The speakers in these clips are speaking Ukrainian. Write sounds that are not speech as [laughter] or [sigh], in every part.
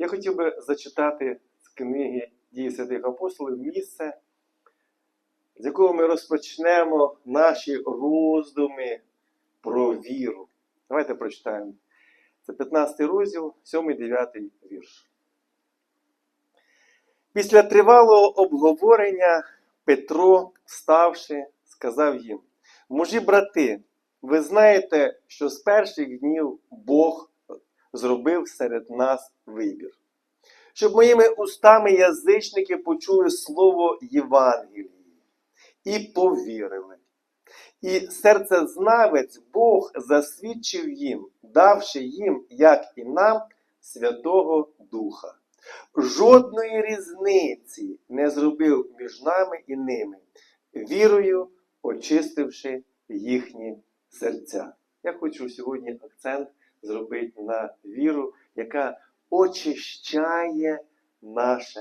Я хотів би зачитати з книги Дії святих апостолів місце, з якого ми розпочнемо наші роздуми про віру. Давайте прочитаємо. Це 15 розділ, 7-9 вірш. Після тривалого обговорення Петро, вставши, сказав їм: Мужі брати, ви знаєте, що з перших днів Бог зробив серед нас вибір. Щоб моїми устами язичники почули слово Євангелії і повірили. І серцезнавець Бог засвідчив їм, давши їм, як і нам, Святого Духа. Жодної різниці не зробив між нами і ними, вірою очистивши їхні серця. Я хочу сьогодні акцент зробити на віру, яка очищає наше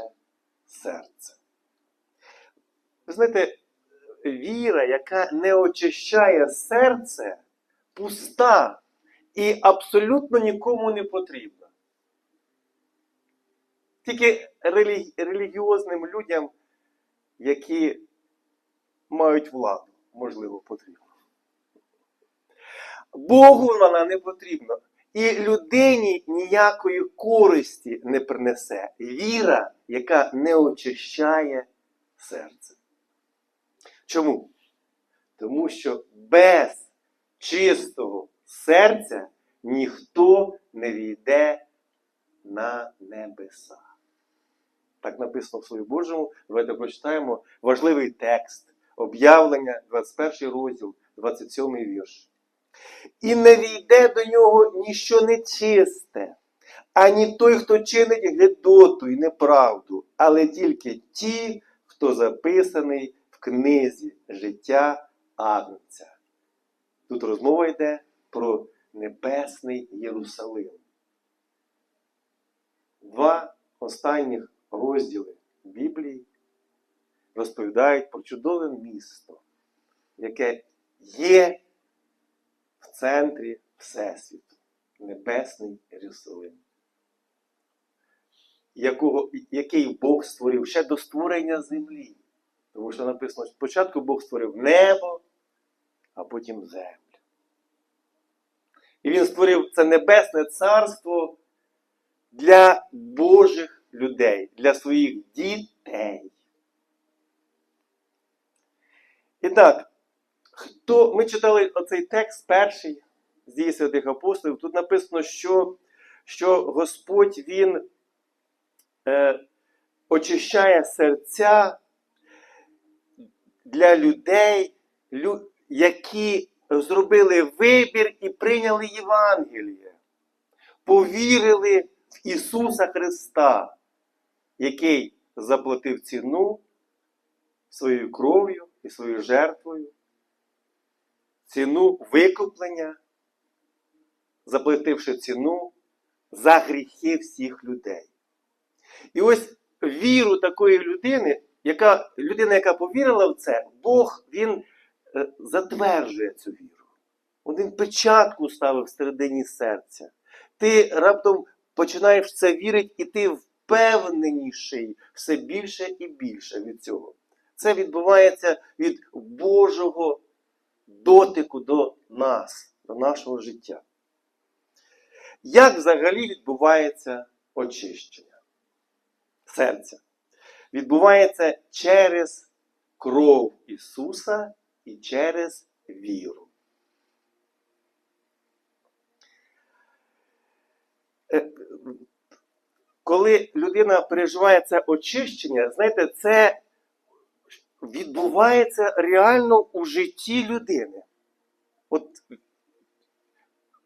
серце. Ви знаєте, віра, яка не очищає серце, пуста і абсолютно нікому не потрібна. Тільки релі... релігіозним людям, які мають владу, можливо, потрібно. Богу вона не потрібна. І людині ніякої користі не принесе віра, яка не очищає серце. Чому? Тому що без чистого серця ніхто не війде на небеса. Так написано в Слові Божому. Давайте прочитаємо важливий текст, об'явлення, 21 розділ, 27 вірш. І не війде до нього ніщо нечисте, ані той, хто чинить гидоту і неправду, але тільки ті, хто записаний в книзі життя Агнця. Тут розмова йде про небесний Єрусалим. Два останніх розділи Біблії розповідають про чудове місто, яке є центрі Всесвіту, Небесний Єрусалим, якого, який Бог створив ще до створення землі. Тому що написано, що спочатку Бог створив небо, а потім землю. І Він створив це небесне царство для Божих людей, для своїх дітей. І так, хто, ми читали оцей текст перший з дії святих апостолів. Тут написано, що, що Господь Він е, очищає серця для людей, лю, які зробили вибір і прийняли Євангеліє, повірили в Ісуса Христа, який заплатив ціну своєю кров'ю і своєю жертвою, ціну викуплення, заплативши ціну за гріхи всіх людей. І ось віру такої людини, яка, людина, яка повірила в це, Бог Він е, затверджує цю віру. Він печатку ставив всередині серця. Ти раптом починаєш в це вірити, і ти впевненіший все більше і більше від цього. Це відбувається від Божого дотику до нас, до нашого життя. Як взагалі відбувається очищення серця? Відбувається через кров Ісуса і через віру. Е, Коли людина переживає це очищення, знаєте, це відбувається реально у житті людини. От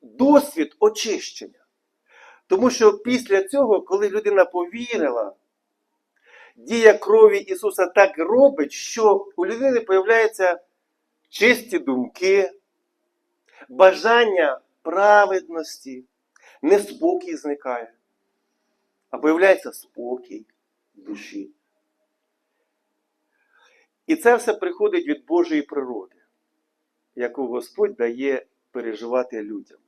досвід очищення. Тому що після цього, коли людина повірила, дія крові Ісуса так робить, що у людини з'являються чисті думки, бажання праведності, неспокій зникає, а появляється спокій душі. І це все приходить від Божої природи, яку Господь дає переживати людям.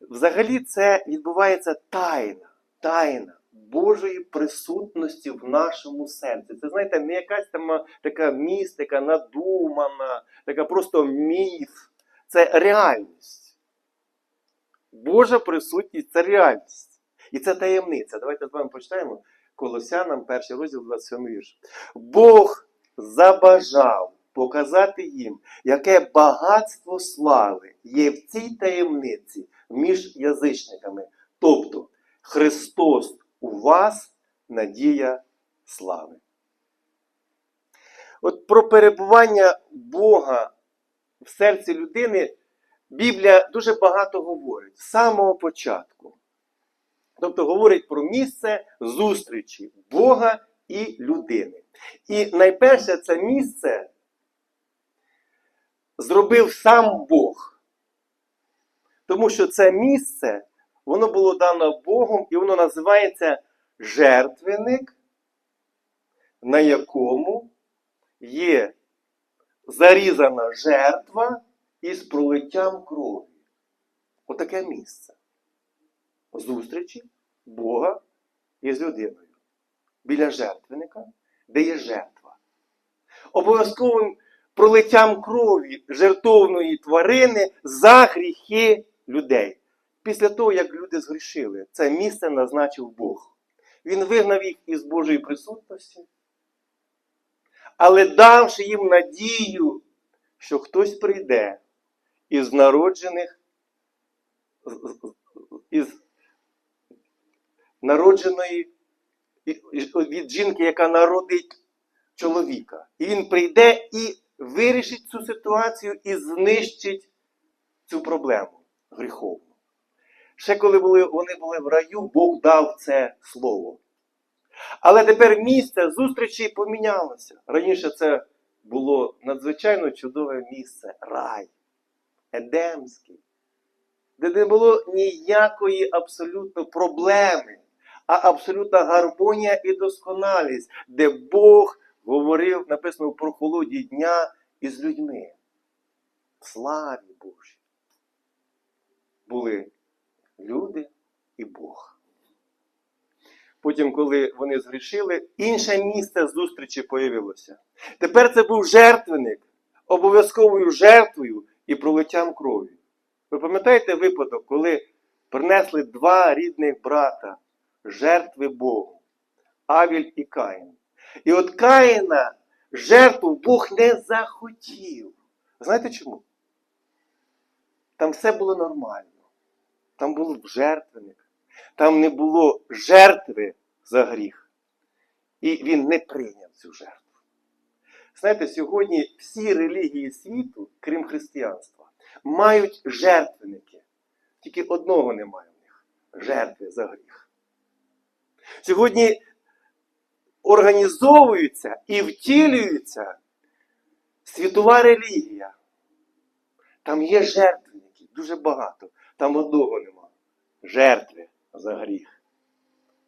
Взагалі це відбувається тайна. тайна Божої присутності в нашому серці. Це, знаєте, не якась там така містика, надумана, така просто міф. Це реальність. Божа присутність це реальність. І це таємниця. Давайте з вами почитаємо Колосянам, перший розділ 27 вірш. Бог забажав показати їм, яке багатство слави є в цій таємниці між язичниками. Тобто Христос у вас надія слави. От про перебування Бога в серці людини Біблія дуже багато говорить з самого початку. Тобто говорить про місце зустрічі Бога і людини. І найперше це місце зробив сам Бог. Тому що це місце, воно було дано Богом, і воно називається жертвенник, на якому є зарізана жертва із пролиттям крові. Отаке місце. Зустрічі Бога із людиною. Біля жертвенника, де є жертва. Обов'язковим пролиттям крові жертовної тварини за гріхи людей. Після того, як люди згрішили, це місце назначив Бог. Він вигнав їх із Божої присутності, але давши їм надію, що хтось прийде із народжених, із народженої від жінки, яка народить чоловіка. І він прийде і вирішить цю ситуацію і знищить цю проблему гріховну. Ще коли були, вони були в раю, Бог дав це слово. Але тепер місце зустрічі помінялося. Раніше це було надзвичайно чудове місце рай, Едемський, де не було ніякої абсолютно проблеми, а абсолютна гармонія і досконалість, де Бог говорив, написано в прохолоді дня із людьми. Славі Божій. Були люди і Бог. Потім, коли вони згрішили, інше місце зустрічі появилося. Тепер це був жертвенник, обов'язковою жертвою і пролиттям крові. Ви пам'ятаєте випадок, коли принесли два рідних брата жертви Богу Авіль і Каїн. І от Каїна жертву Бог не захотів. Знаєте чому? Там все було нормально. Там був жертвенник. Там не було жертви за гріх. І він не прийняв цю жертву. Знаєте, сьогодні всі релігії світу, крім християнства, мають жертвенники. Тільки одного немає в них жертви за гріх. Сьогодні організовується і втілюється світова релігія. Там є жертвенники, дуже багато. Там одного нема. Жертви за гріх.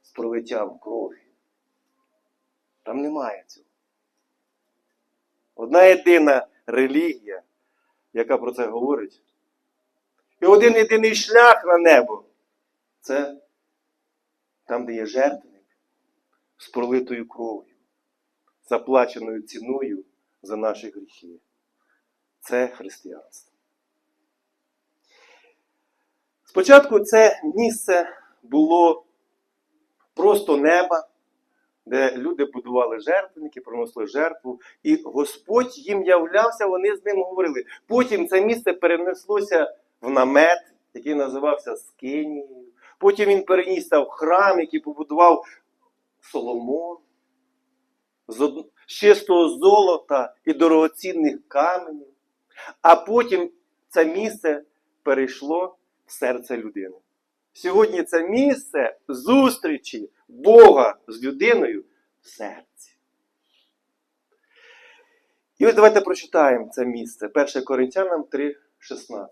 З пролиттям крові. Там немає цього. Одна єдина релігія, яка про це говорить. І один єдиний шлях на небо. Це там, де є жертвенник з пролитою кров'ю, заплаченою ціною за наші гріхи. Це християнство. Спочатку це місце було просто неба, де люди будували жертвенники, приносили жертву, і Господь їм являвся, вони з ним говорили. Потім це місце перенеслося в намет, який називався Скинією. Потім він перенісся в храм, який побудував Соломон з чистого золота і дорогоцінних каменів. А потім це місце перейшло в серце людини. Сьогодні це місце зустрічі Бога з людиною в серці. І ось давайте прочитаємо це місце. 1 Коринтянам 3,16.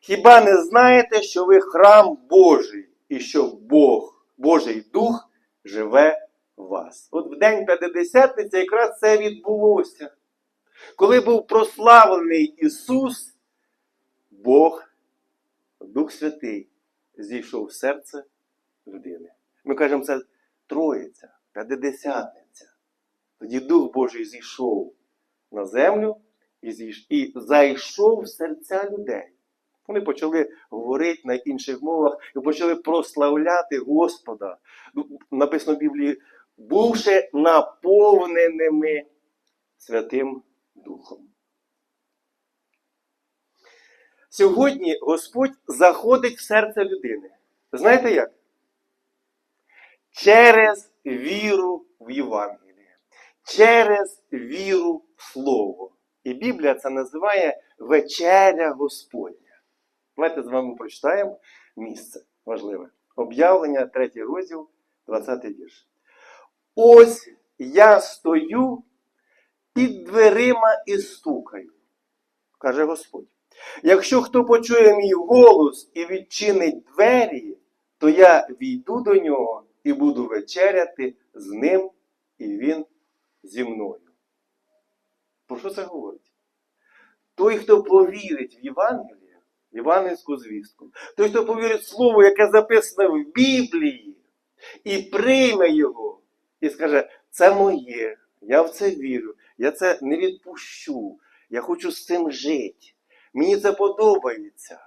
Хіба не знаєте, що ви храм Божий і що Бог, Божий Дух живе в вас? От в день П'ятидесятниці якраз це відбулося. Коли був прославлений Ісус, Бог, Дух Святий, зійшов в серце людини. Ми кажемо, це Троїця, П'ятидесятниця. Тоді Дух Божий зійшов на землю і зайшов в серця людей. Вони почали говорити на інших мовах і почали прославляти Господа. Написано в Біблії, бувши наповненими Святим Духом. Сьогодні Господь заходить в серце людини. Знаєте як? Через віру в Євангеліє, через віру в Слово. І Біблія це називає вечеря Господня. Давайте з вами прочитаємо місце важливе. Об'явлення, 3 розділ, 20 вірш. Ось я стою під дверима і стукаю, каже Господь. Якщо хто почує мій голос і відчинить двері, то я війду до нього і буду вечеряти з ним, і він зі мною. Про що це говорить? Той, хто повірить в Євангеліє, в євангельську звістку, той, хто повірить Слово, яке записане в Біблії, і прийме його, і скаже, це моє, я в це вірю, я це не відпущу, я хочу з цим жити. Мені це подобається.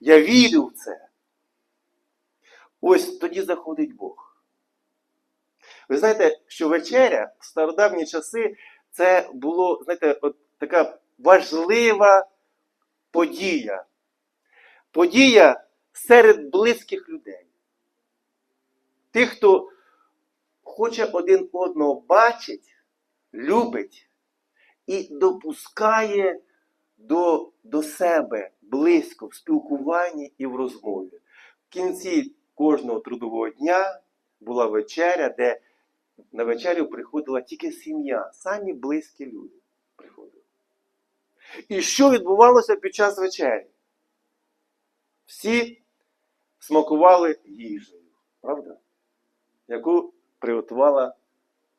Я вірю в це. Ось тоді заходить Бог. Ви знаєте, що вечеря в стародавні часи це було, знаєте, от така важлива подія. Подія серед близьких людей. Тих, хто хоче один одного бачить, любить і допускає до, до себе близько в спілкуванні і в розмові. В кінці кожного трудового дня була вечеря, де на вечерю приходила тільки сім'я, самі близькі люди. І що відбувалося під час вечері? Всі смакували їжею, правда? Яку приготувала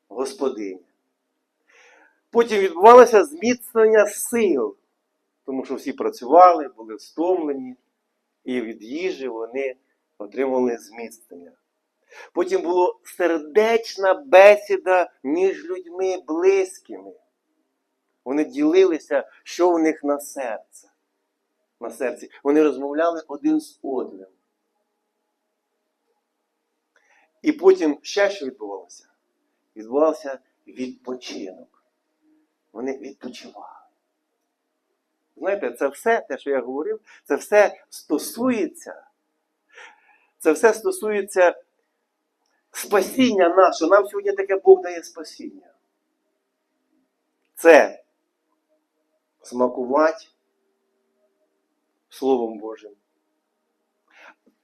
господиня. Потім відбувалося зміцнення сил, тому що всі працювали, були встомлені, і від їжі вони отримали зміцнення. Потім була сердечна бесіда між людьми близькими. Вони ділилися, що в них на серці. На серці. Вони розмовляли один з одним. І потім ще що відбувалося? Відбувався відпочинок. Вони відпочивали. Знаєте, це все, те, що я говорив, це все стосується. Це все стосується спасіння нашого. Нам сьогодні таке Бог дає спасіння. Це смакувати Словом Божим.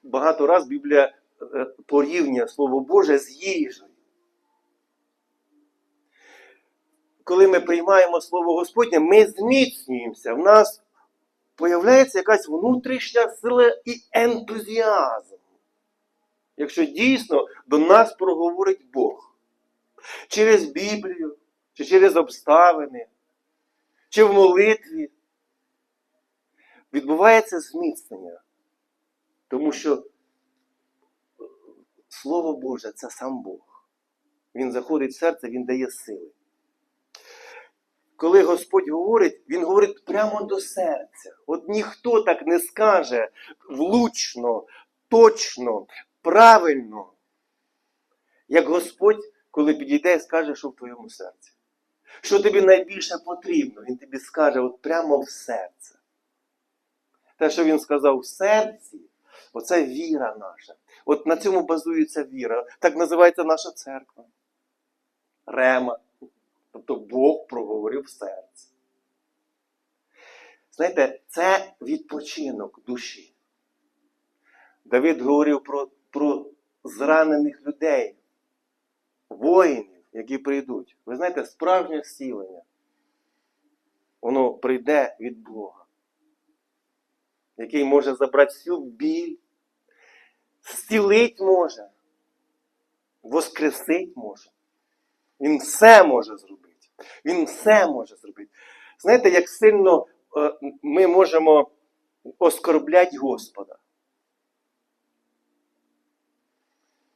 Багато раз Біблія е, порівнює Слово Боже з їжею. Коли ми приймаємо Слово Господнє, ми зміцнюємося. В нас появляється якась внутрішня сила і ентузіазм. Якщо дійсно до нас проговорить Бог через Біблію, чи через обставини, чи в молитві, відбувається зміцнення. Тому що Слово Боже це сам Бог. Він заходить в серце, Він дає сили. Коли Господь говорить, Він говорить прямо до серця. От ніхто так не скаже влучно, точно, правильно, як Господь, коли підійде і скаже, що в твоєму серці. Що тобі найбільше потрібно, Він тобі скаже от прямо в серце. Те, що він сказав в серці, оце віра наша. От на цьому базується віра. Так називається наша церква. Рема. Тобто Бог проговорив в серці. Знаєте, це відпочинок душі. Давид говорив про, про зранених людей, воїнів, які прийдуть. Ви знаєте, справжнє зцілення, воно прийде від Бога, який може забрати всю біль, зцілить може, воскресить може. Він все може зробити. Він все може зробити. Знаєте, як сильно е, ми можемо оскорбляти Господа.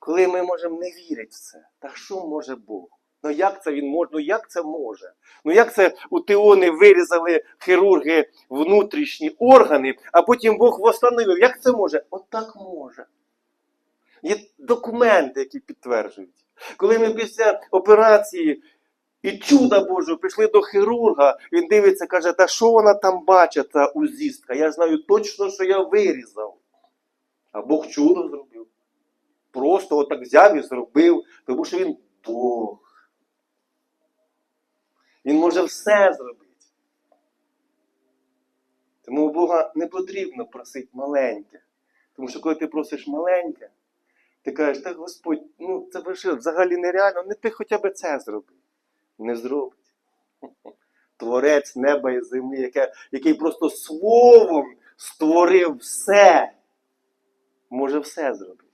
Коли ми можемо не вірити в це. Та що може Бог? Ну як це він може? Ну як це може? Ну як це у Теони вирізали хірурги внутрішні органи, а потім Бог восстановив? Як це може? От так може. Є документи, які підтверджують. Коли ми після операції і чуда Божого пішли до хірурга, він дивиться, каже, та що вона там бачить, та узістка? Я знаю точно, що я вирізав. А Бог чудо зробив. Просто отак взяв і зробив, тому що він Бог. Він може все зробити. Тому у Бога не потрібно просити маленьке. Тому що коли ти просиш маленьке, ти кажеш, так Господь, ну це взагалі нереально, не ти хоча б це зроби. Не зробить. [laughs] Творець неба і землі, яке, який просто словом створив все, може все зробити.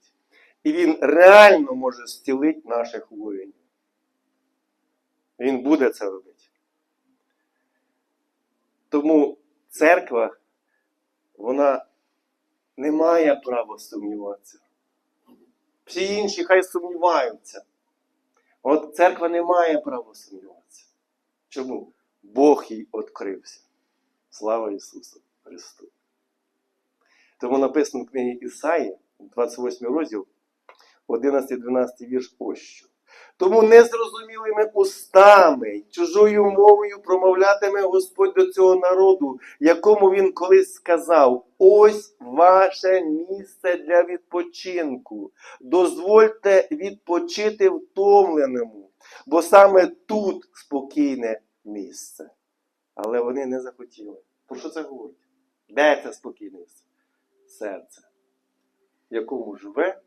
І він реально може зцілити наших воїнів. Він буде це робити. Тому церква, вона не має права сумніватися. Всі інші хай сумніваються. От церква не має права сумніватися. Чому? Бог їй відкрився. Слава Ісусу Христу. Тому написано в книгі Ісаї, 28 розділ, 11-12 вірш ось. Тому незрозумілими устами, чужою мовою промовлятиме Господь до цього народу, якому він колись сказав: ось ваше місце для відпочинку. Дозвольте відпочити втомленому, бо саме тут спокійне місце. Але вони не захотіли. Про що це говорить? Де це спокійне місце? Серце, в якому живе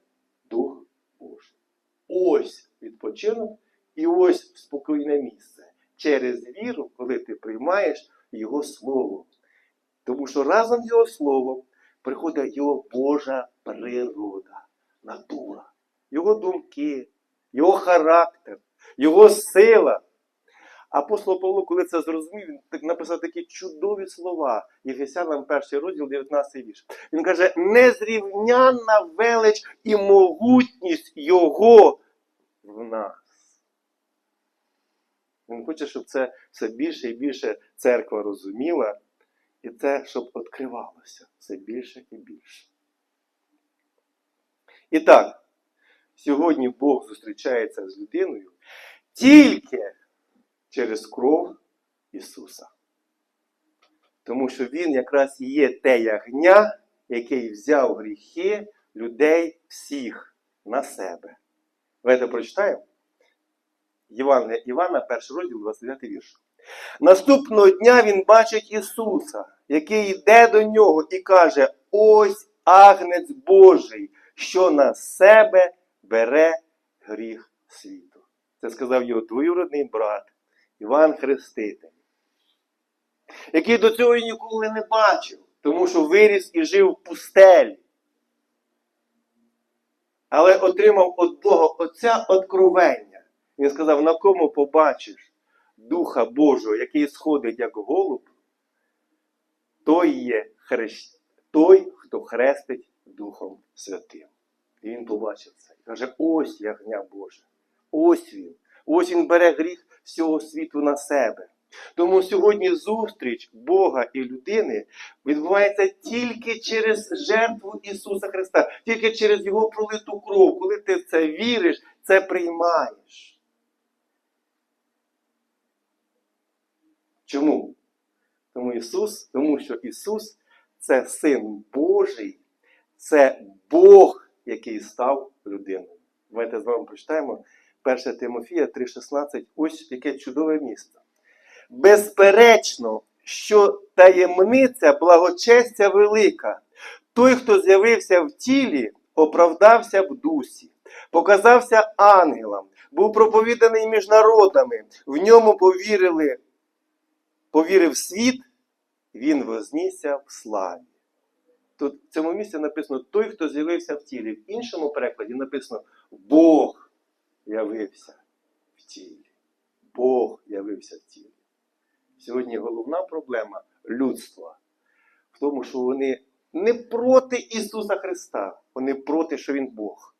Дух Божий. Ось відпочинок і ось спокійне місце. Через віру, коли ти приймаєш Його Слово. Тому що разом з Його Словом приходить Його Божа природа, натура, Його думки, Його характер, Його сила. Апостол Павло, коли це зрозумів, він написав такі чудові слова. Єфесянам перший розділ, 19 вірш. Він каже: незрівнянна велич і могутність Його в нас. Він хоче, щоб це все більше і більше церква розуміла, і це, щоб відкривалося все більше і більше. І так, сьогодні Бог зустрічається з людиною тільки через кров Ісуса. Тому що Він якраз і є те ягня, який взяв гріхи людей всіх на себе. Давайте прочитаємо. Євангелія Івана, перший розділ, 29 вірш. Наступного дня він бачить Ісуса, який йде до нього і каже: Ось агнець Божий, що на себе бере гріх світу. Це сказав його двоюродний брат Іван Хреститель, який до цього ніколи не бачив, тому що виріс і жив в пустелі. Але отримав від Бога Отця откровення. Він сказав, на кому побачиш Духа Божого, який сходить як голуб, той є хрещ... той, хто хрестить Духом Святим. І він побачив це. Каже, ось ягня Боже. Ось він. Ось він бере гріх всього світу на себе. Тому сьогодні зустріч Бога і людини відбувається тільки через жертву Ісуса Христа, тільки через Його пролиту кров. Коли ти це віриш, це приймаєш. Чому? Тому Ісус, тому що Ісус це Син Божий, це Бог, який став людиною. Давайте з вами прочитаємо 1 Тимофія 3,16. Ось яке чудове місто. Безперечно, що таємниця благочестя велика. Той, хто з'явився в тілі, оправдався в дусі, показався ангелам, був проповіданий між народами, в ньому повірили, повірив світ, він вознісся в славі. Тут в цьому місці написано той, хто з'явився в тілі. В іншому перекладі написано Бог явився в тілі. Бог явився в тілі. Сьогодні головна проблема людства в тому, що вони не проти Ісуса Христа, вони проти, що Він Бог.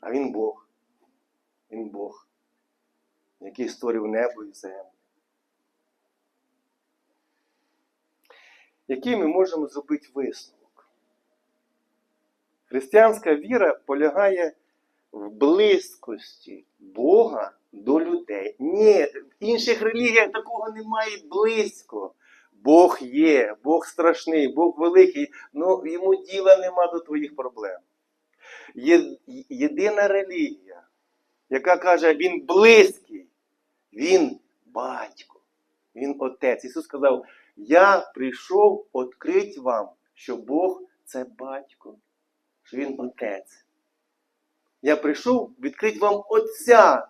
А він Бог. Він Бог, який створив небо і землю. Який ми можемо зробити висновок? Християнська віра полягає в близькості Бога до людей. Ні, в інших релігіях такого немає близько. Бог є, Бог страшний, Бог великий, ну йому діла нема до твоїх проблем. Є єдина релігія, яка каже, він близький, він батько, він отець. Ісус сказав, я прийшов відкрити вам, що Бог це батько, що він отець. Я прийшов відкрити вам Отця.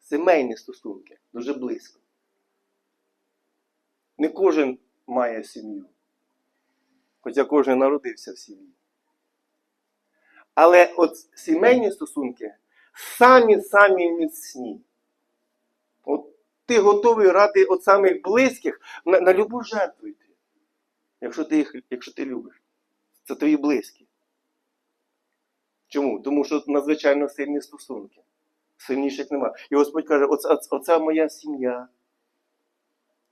Сімейні стосунки дуже близько. Не кожен має сім'ю, хоча кожен народився в сім'ї. Але от сімейні стосунки самі-самі міцні. От ти готовий ради от самих близьких на, на любу жертву йти, якщо ти, їх, якщо ти любиш. Це твої близькі. Чому? Тому що надзвичайно сильні стосунки. Сильніших нема. І Господь каже, оце, моя сім'я.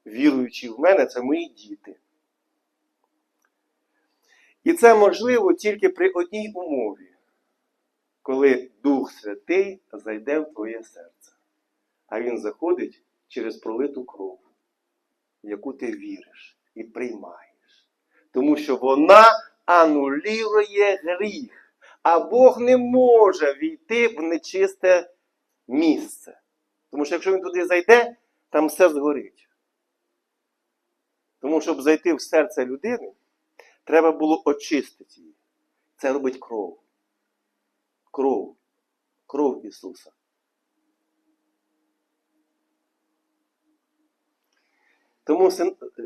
Віруючи в мене, це мої діти. І це можливо тільки при одній умові, коли Дух Святий зайде в твоє серце. А він заходить через пролиту кров, в яку ти віриш і приймаєш. Тому що вона анулює гріх, а Бог не може війти в нечисте місце. Тому що якщо він туди зайде, там все згорить. Тому, щоб зайти в серце людини, треба було очистити її. Це робить кров. Кров. Кров Ісуса. Тому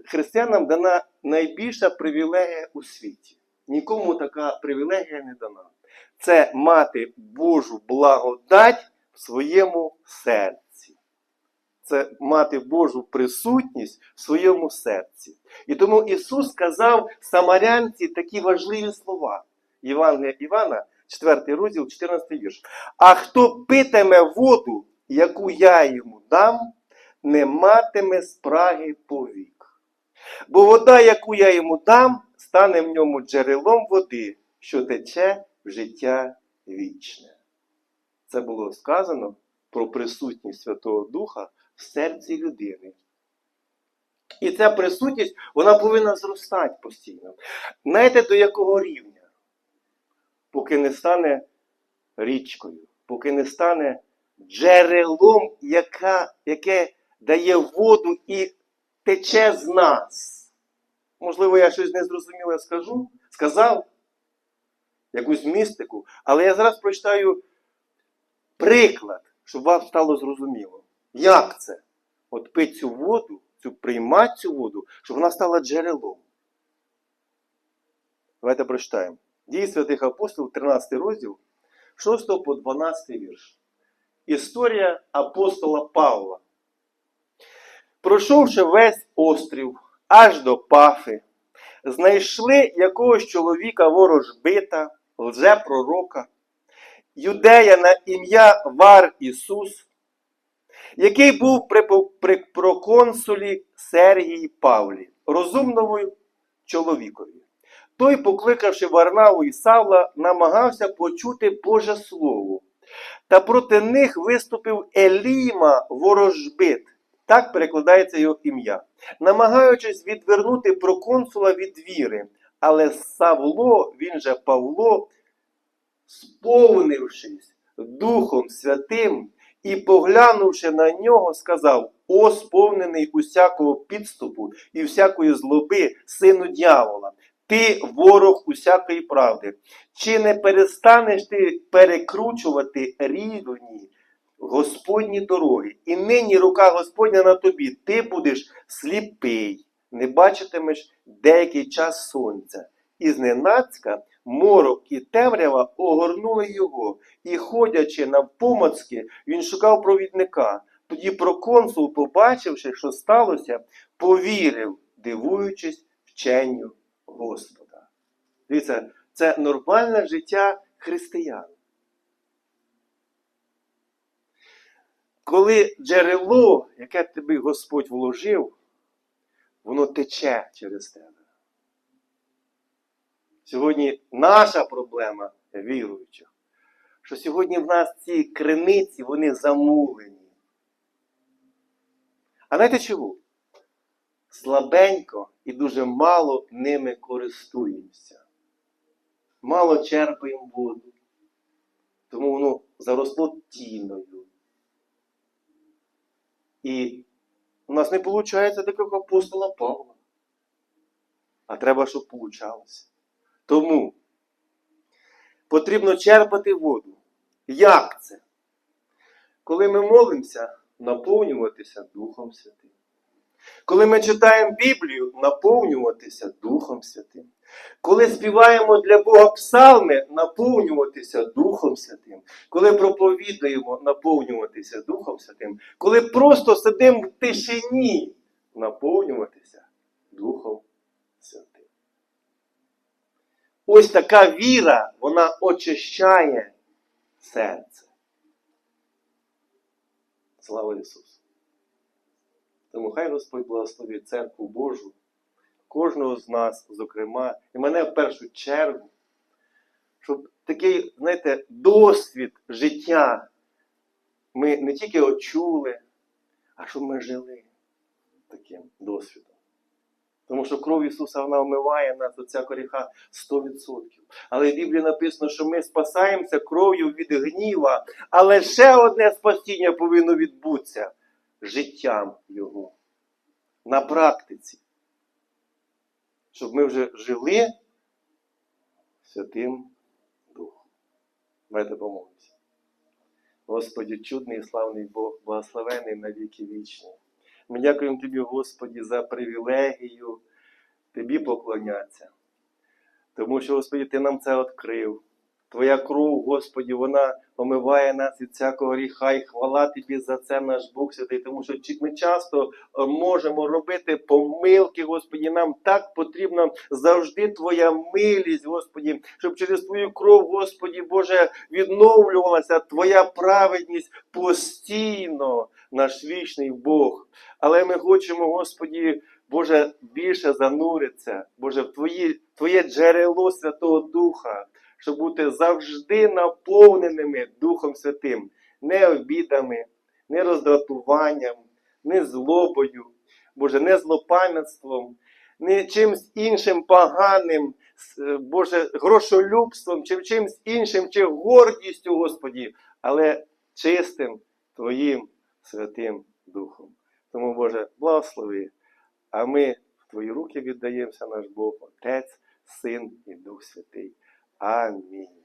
християнам дана найбільша привілегія у світі. Нікому така привілегія не дана. Це мати Божу благодать в своєму серці. Це мати Божу присутність в своєму серці. І тому Ісус сказав самарянці такі важливі слова. Євангелія Івана, 4 розділ, 14 вірш. А хто питиме воду, яку я йому дам, не матиме спраги повік. Бо вода, яку я йому дам, стане в ньому джерелом води, що тече життя вічне. Це було сказано про присутність Святого Духа в серці людини. І ця присутність вона повинна зростати постійно. Знаєте, до якого рівня? Поки не стане річкою, поки не стане джерелом, яка, яке дає воду і тече з нас. Можливо, я щось незрозуміле скажу, сказав якусь містику, але я зараз прочитаю приклад, щоб вам стало зрозуміло. Як це? От пити цю воду, цю приймати цю воду, щоб вона стала джерелом. Давайте прочитаємо. Дії святих апостолів, 13 розділ, 6 по 12 вірш. Історія апостола Павла. Пройшовши весь острів аж до Пафи, знайшли якогось чоловіка ворожбита, лжепророка, юдея на ім'я Вар Ісус, який був при, при проконсулі Сергії Павлі, розумному чоловікові. Той, покликавши Варнаву і Савла, намагався почути Боже Слово. Та проти них виступив Еліма ворожбит. Так перекладається його ім'я, намагаючись відвернути проконсула від віри. Але Савло, він же Павло, сповнившись Духом Святим і поглянувши на нього, сказав: О, сповнений усякого підступу і всякої злоби, сину дьявола, ти ворог усякої правди. Чи не перестанеш ти перекручувати рівні Господні дороги? І нині рука Господня на тобі, ти будеш сліпий, не бачитимеш деякий час сонця. І зненацька морок і темрява огорнули його, і, ходячи навпомацьки, він шукав провідника. Тоді проконсул, побачивши, що сталося, повірив, дивуючись вченню Господа. Дивіться, це нормальне життя християн. коли джерело, яке тобі Господь вложив, воно тече через тебе. Сьогодні наша проблема віруючих, що сьогодні в нас ці криниці, вони замулені. А знаєте чому? Слабенько і дуже мало ними користуємося. Мало черпаємо воду. Тому воно заросло тіною. І у нас не виходить так, як апостола Павла. А треба, щоб получалося. Тому потрібно черпати воду. Як це? Коли ми молимося, наповнюватися Духом Святим. Коли ми читаємо Біблію, наповнюватися Духом Святим. Коли співаємо для Бога псалми, наповнюватися Духом Святим. Коли проповідуємо, наповнюватися Духом Святим. Коли просто сидимо в тишині, наповнюватися Духом Святим. Ось така віра, вона очищає серце. Слава Ісусу! Тому хай Господь благословить церкву Божу, кожного з нас, зокрема, і мене в першу чергу, щоб такий, знаєте, досвід життя ми не тільки очули, а щоб ми жили таким досвідом. Тому що кров Ісуса вона вмиває нас до ця коріха 100%. Але в Біблії написано, що ми спасаємося кров'ю від гніва, але ще одне спасіння повинно відбутися життям Його. На практиці. Щоб ми вже жили Святим Духом. Давайте помолимося. Господі, чудний і славний Бог, благословений на віки вічні. Ми дякуємо Тобі, Господі, за привілегію Тобі поклонятися. Тому що, Господі, Ти нам це відкрив. Твоя кров, Господі, вона омиває нас від всякого гріха, і хвала Тобі за це наш Бог святий. Тому що ми часто е, можемо робити помилки, Господі. Нам так потрібна завжди Твоя милість, Господі, щоб через Твою кров, Господі, Боже, відновлювалася Твоя праведність постійно, наш вічний Бог. Але ми хочемо, Господі, Боже, більше зануритися, Боже, в Твої, Твоє джерело Святого Духа, щоб бути завжди наповненими Духом Святим, не обідами, не роздратуванням, не злобою, Боже, не злопам'ятством, не чимсь іншим поганим, е, Боже, грошолюбством, чи чимсь іншим, чи гордістю, Господі, але чистим Твоїм Святим Духом. Тому, Боже, благослови. А ми в Твої руки віддаємося, наш Бог, Отець, Син і Дух Святий. Amém.